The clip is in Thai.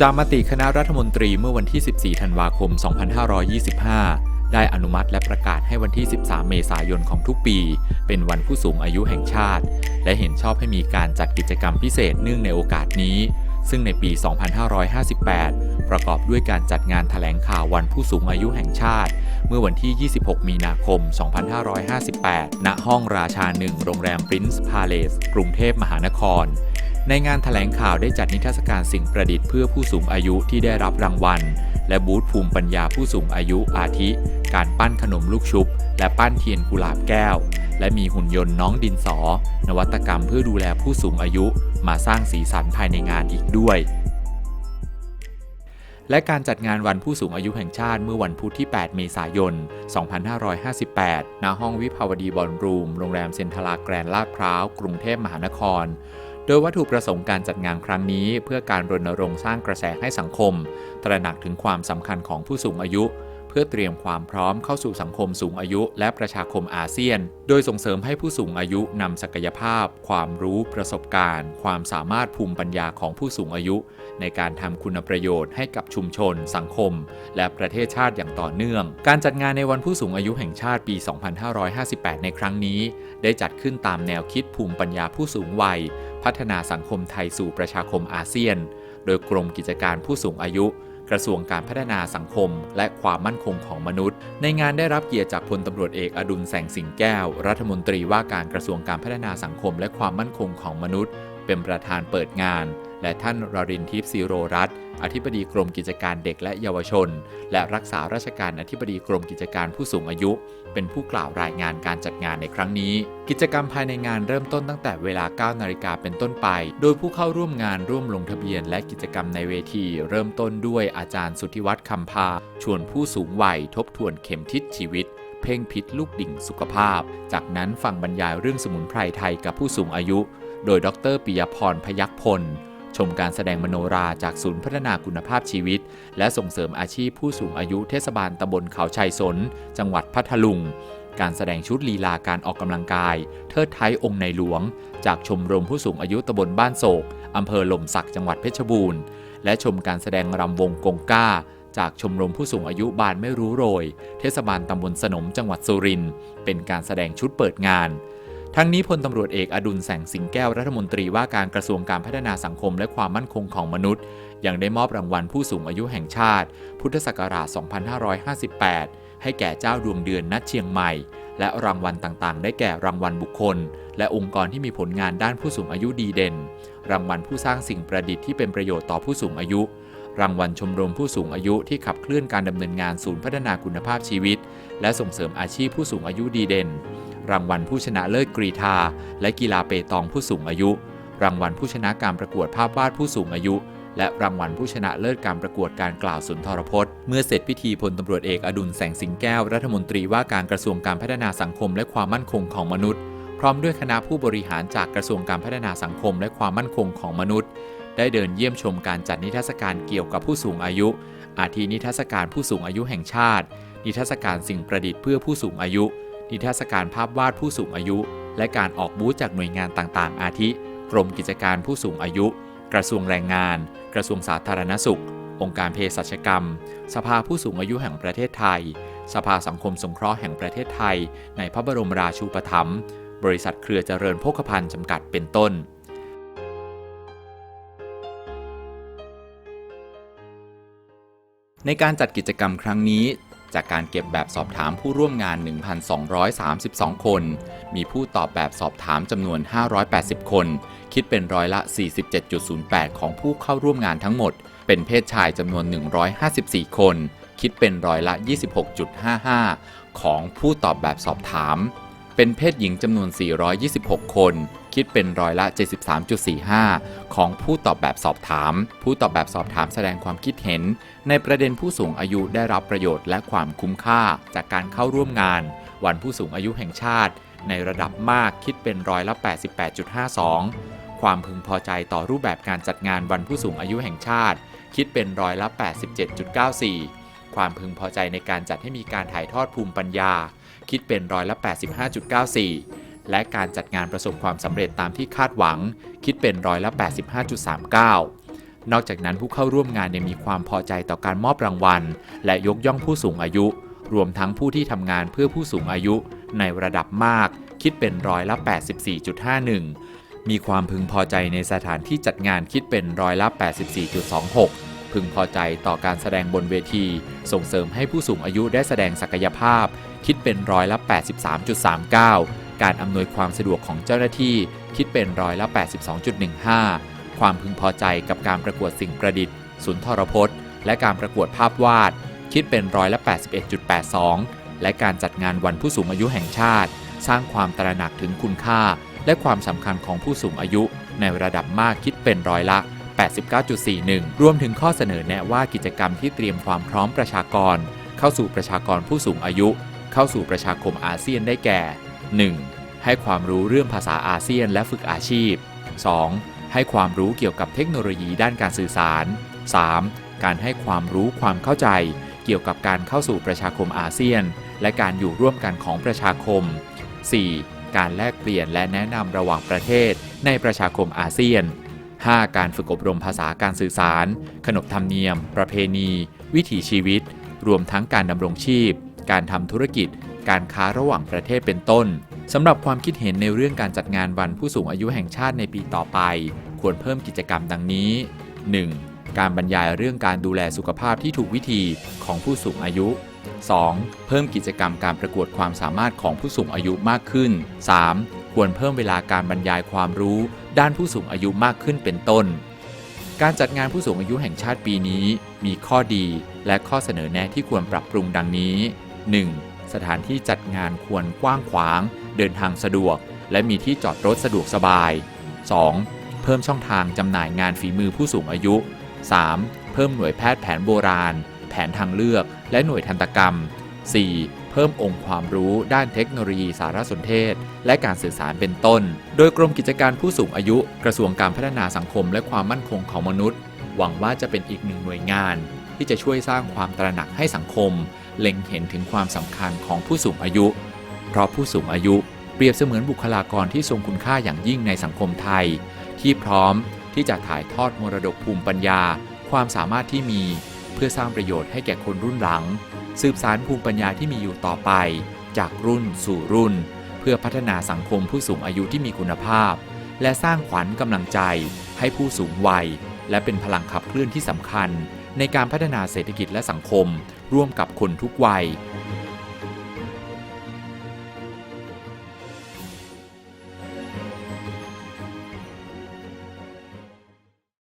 จามติคณะรัฐมนตรีเมื่อวันที่ 14 ธันวาคม 2525 ได้อนุมัติและประกาศให้วันที่ 13 เมษายนของทุกปี เป็นวันผู้สูงอายุแห่งชาติ และเห็นชอบให้มีการจัดกิจกรรมพิเศษเนื่องในโอกาสนี้ ซึ่งในปี 2558 ประกอบด้วยการจัดงานแถลงข่าววันผู้สูงอายุแห่งชาติ เมื่อวันที่ 26 มีนาคม 2558 ณ ห้องราชาหนึ่งโรงแรม Prince Palace กรุงเทพมหานคร ในงานแถลงข่าวได้จัดนิทรรศการสิ่งประดิษฐ์เพื่อผู้สูงอายุที่ได้รับรางวัล และบูธภูมิปัญญาผู้สูงอายุอาทิ การปั้นขนมลูกชุบ และปั้นเทียนกุหลาบแก้ว และมีหุ่นยนต์น้องดินสอ นวัตกรรมเพื่อดูแลผู้สูงอายุ มาสร้างสีสันภายในงานอีกด้วย และการจัดงานวันผู้สูงอายุแห่งชาติเมื่อวันพุธที่ 8 เมษายน 2558 ณ ห้องวิภาวดีบอลรูม โรงแรมเซ็นทรัลแกรนลาดพร้าว กรุงเทพมหานครโดยวัตถุประสงค์การจัดงานครั้งนี้ เพื่อการรณรงค์สร้างกระแสให้สังคม ตระหนักถึงความสำคัญของผู้สูงอายุ พื่อเตรียมความพร้อมเข้าสู่สังคมสูงอายุ และประชาคมอาเซียน โดยส่งเสริมให้ผู้สูงอายุนำศักยภาพ ความรู้ประสบการณ์ ความสามารถภูมิปัญญาของผู้สูงอายุ ในการทำคุณประโยชน์ให้กับชุมชน สังคม และประเทศชาติอย่างต่อเนื่อง การจัดงานในวันผู้สูงอายุแห่งชาติปี 2558 ในครั้งนี้ ได้จัดขึ้นตามแนวคิดภูมิปัญญาผู้สูงวัย พัฒนาสังคมไทยสู่ประชาคมอาเซียน โดยกรมกิจการผู้สูงอายุ กระทรวงการพัฒนาสังคม และความมั่นคงของมนุษย์ ในงานได้รับเกียรติจากพลตำรวจเอกอดุลแสงสิงแก้ว รัฐมนตรีว่าการกระทรวงการพัฒนาสังคม และความมั่นคงของมนุษย์ เป็นประธานเปิดงาน และท่านรรินทิพย์ซีโรรัตน์ อธิบดีกรมกิจการเด็กและเยาวชน และรักษาราชการอธิบดีกรมกิจการผู้สูงอายุ เป็นผู้กล่าวรายงานการจัดงานในครั้งนี้ กิจกรรมภายในงานเริ่มต้นตั้งแต่เวลา 9 นาฬิกาเป็นต้นไป โดยผู้เข้าร่วมงานร่วมลงทะเบียน และกิจกรรมในเวที เริ่มต้นด้วยอาจารย์สุทธิวัฒน์คำพา ชวนผู้สูงวัยทบทวนเข็มทิศชีวิตเพ่งพิษลูกดิ่งสุขภาพ จากนั้นฟังบรรยายเรื่องสมุนไพรไทยกับผู้สูงอายุ โดยดรปิยพรพยัคพล ชมการแสดงมโนราจากศูนย์พัฒนาคุณภาพชีวิต และส่งเสริมอาชีพผู้สูงอายุเทศบาลตำบลเขาชัยสน จังหวัดพัทลุง การแสดงชุดลีลาการออกกำลังกาย เทิดไทยองค์ในหลวง จากชมรมผู้สูงอายุตำบลบ้านโศกอำเภอหล่มสักจังหวัดเพชรบูรณ์ และชมการแสดงรำวงกงก้า จากชมรมผู้สูงอายุบานไม่รู้โรย เทศบาลตำบลสนมจังหวัดสุรินทร์เป็นการแสดงชุดเปิดงาน ทั้งนี้พลตำรวจเอกอดุลแสงสิงแก้วรัฐมนตรีว่าการกระทรวงการพัฒนาสังคมและความมั่นคงของมนุษย์ ยังได้มอบรางวัลผู้สูงอายุแห่งชาติ พุทธศักราช 2558 ให้แก่เจ้าดวงเดือนนัดเชียงใหม่ และรางวัลต่างๆ ได้แก่รางวัลบุคคล และองค์กรที่มีผลงานด้านผู้สูงอายุดีเด่น รางวัลผู้สร้างสิ่งประดิษฐ์ที่เป็นประโยชน์ต่อผู้สูงอายุ รางวัลชมรมผู้สูงอายุที่ขับเคลื่อนการดำเนินงานศูนย์พัฒนาคุณภาพชีวิต และส่งเสริมอาชีพผู้สูงอายุดีเด่น รางวัลผู้ชนะเลิศกรีธา และกีฬาเปตองผู้สูงอายุ รางวัลผู้ชนะการประกวดภาพวาดผู้สูงอายุ และรางวัลผู้ชนะเลิศการประกวดการกล่าวสุนทรพจน์ เมื่อเสร็จพิธีพลตำรวจเอกอดุลแสงสิงแก้วรัฐมนตรีว่าการกระทรวงการพัฒนาสังคมและความมั่นคงของมนุษย์ พร้อมด้วยคณะผู้บริหารจากกระทรวงการพัฒนาสังคมและความมั่นคงของมนุษย์ ได้เดินเยี่ยมชมการจัดนิทรรศการเกี่ยวกับผู้สูงอายุ อาทินิทรรศการผู้สูงอายุแห่งชาติ นิทรรศการสิ่งประดิษฐ์เพื่อผู้สูงอายุ นิทรรศการภาพวาดผู้สูงอายุ และการออกบูธจากหน่วยงานต่างๆ อาทิ กรมกิจการผู้สูงอายุ กระทรวงแรงงาน กระทรวงสาธารณสุข องค์การเภสัชกรรม สภาผู้สูงอายุแห่งประเทศไทย สภาสังคมสงเคราะห์แห่งประเทศไทย ในพระบรมราชูปถัมภ์บริษัทเครือเจริญโภคภัณฑ์จำกัดเป็นต้นในการจัดกิจกรรมครั้งนี้ จากการเก็บแบบสอบถามผู้ร่วมงาน 1,232 คน มีผู้ตอบแบบสอบถามจำนวน 580 คน คิดเป็นร้อยละ 47.08 ของผู้เข้าร่วมงานทั้งหมด เป็นเพศชายจำนวน 154 คน คิดเป็นร้อยละ 26.55 ของผู้ตอบแบบสอบถาม เป็นเพศหญิงจำนวน 426 คน คิดเป็นร้อยละ 73.45 ของผู้ตอบแบบสอบถาม ผู้ตอบแบบสอบถามแสดงความคิดเห็น ในประเด็นผู้สูงอายุได้รับประโยชน์และความคุ้มค่าจากการเข้าร่วมงาน วันผู้สูงอายุแห่งชาติ ในระดับมากคิดเป็นร้อยละ 88.52 ความพึงพอใจต่อรูปแบบการจัดงานวันผู้สูงอายุแห่งชาติ คิดเป็นร้อยละ 87.94ความพึงพอใจในการจัดให้มีการถ่ายทอดภูมิปัญญา คิดเป็นร้อยละ 85.94 และการจัดงานประสบความสำเร็จตามที่คาดหวัง คิดเป็นร้อยละ 85.39 นอกจากนั้นผู้เข้าร่วมงานยังมีความพอใจต่อการมอบรางวัล และยกย่องผู้สูงอายุ รวมทั้งผู้ที่ทำงานเพื่อผู้สูงอายุ ในระดับมาก คิดเป็นร้อยละ 84.51 มีความพึงพอใจในสถานที่จัดงานคิดเป็นร้อยละ 84.26พึงพอใจต่อการแสดงบนเวที ส่งเสริมให้ผู้สูงอายุได้แสดงศักยภาพ คิดเป็นร้อยละ 83.39 การอำนวยความสะดวกของเจ้าหน้าที่คิดเป็นร้อยละ 82.15 ความพึงพอใจกับการประกวดสิ่งประดิษฐ์ สุนทรพจน์ และการประกวดภาพวาด คิดเป็นร้อยละ 81.82 และการจัดงานวันผู้สูงอายุแห่งชาติ สร้างความตระหนักถึงคุณค่า และความสำคัญของผู้สูงอายุ ในระดับมากคิดเป็นร้อยละ 89.41 รวมถึงข้อเสนอแนะว่ากิจกรรมที่เตรียมความพร้อมประชากร เข้าสู่ประชากรผู้สูงอายุ เข้าสู่ประชาคมอาเซียนได้แก่ 1. ให้ความรู้เรื่องภาษาอาเซียนและฝึกอาชีพ 2. ให้ความรู้เกี่ยวกับเทคโนโลยีด้านการสื่อสาร 3. การให้ความรู้ความเข้าใจเกี่ยวกับการเข้าสู่ประชาคมอาเซียน และการอยู่ร่วมกันของประชาคม 4. การแลกเปลี่ยนและแนะนำระหว่างประเทศในประชาคมอาเซียน 5. การฝึกอบรมภาษาการสื่อสาร ขนบธรรมเนียม ประเพณี วิถีชีวิต รวมทั้งการดำรงชีพ การทำธุรกิจ การค้าระหว่างประเทศเป็นต้นสำหรับความคิดเห็นในเรื่องการจัดงานวันผู้สูงอายุแห่งชาติในปีต่อไป ควรเพิ่มกิจกรรมดังนี้ 1. การบรรยายเรื่องการดูแลสุขภาพที่ถูกวิธีของผู้สูงอายุ 2. เพิ่มกิจกรรมการประกวดความสามารถของผู้สูงอายุมากขึ้น 3. ควรเพิ่มเวลาการบรรยายความรู้ ด้านผู้สูงอายุมากขึ้นเป็นต้น การจัดงานผู้สูงอายุแห่งชาติปีนี้ มีข้อดีและข้อเสนอแนะที่ควรปรับปรุงดังนี้ 1. สถานที่จัดงานควรกว้างขวาง เดินทางสะดวก และมีที่จอดรถสะดวกสบาย 2. เพิ่มช่องทางจำหน่ายงานฝีมือผู้สูงอายุ 3. เพิ่มหน่วยแพทย์แผนโบราณ แผนทางเลือก และหน่วยทันตกรรม 4. เพิ่มองค์ความรู้ด้านเทคโนโลยีสารสนเทศ และการสื่อสารเป็นต้น โดยกรมกิจการผู้สูงอายุ กระทรวงการพัฒนาสังคมและความมั่นคงของมนุษย์ หวังว่าจะเป็นอีกหนึ่งหน่วยงาน ที่จะช่วยสร้างความตระหนักให้สังคม เล็งเห็นถึงความสำคัญของผู้สูงอายุ เพราะผู้สูงอายุเปรียบเสมือนบุคลากรที่ทรงคุณค่าอย่างยิ่งในสังคมไทย ที่พร้อมที่จะถ่ายทอดมรดกภูมิปัญญา ความสามารถที่มี เพื่อสร้างประโยชน์ให้แก่คนรุ่นหลัง สืบสารภูมิปัญญาที่มีอยู่ต่อไป จากรุ่นสู่รุ่น เพื่อพัฒนาสังคมผู้สูงอายุที่มีคุณภาพ และสร้างขวัญกำลังใจให้ผู้สูงวัย และเป็นพลังขับเคลื่อนที่สำคัญ ในการพัฒนาเศรษฐกิจและสังคม ร่วมกับคนทุกวัย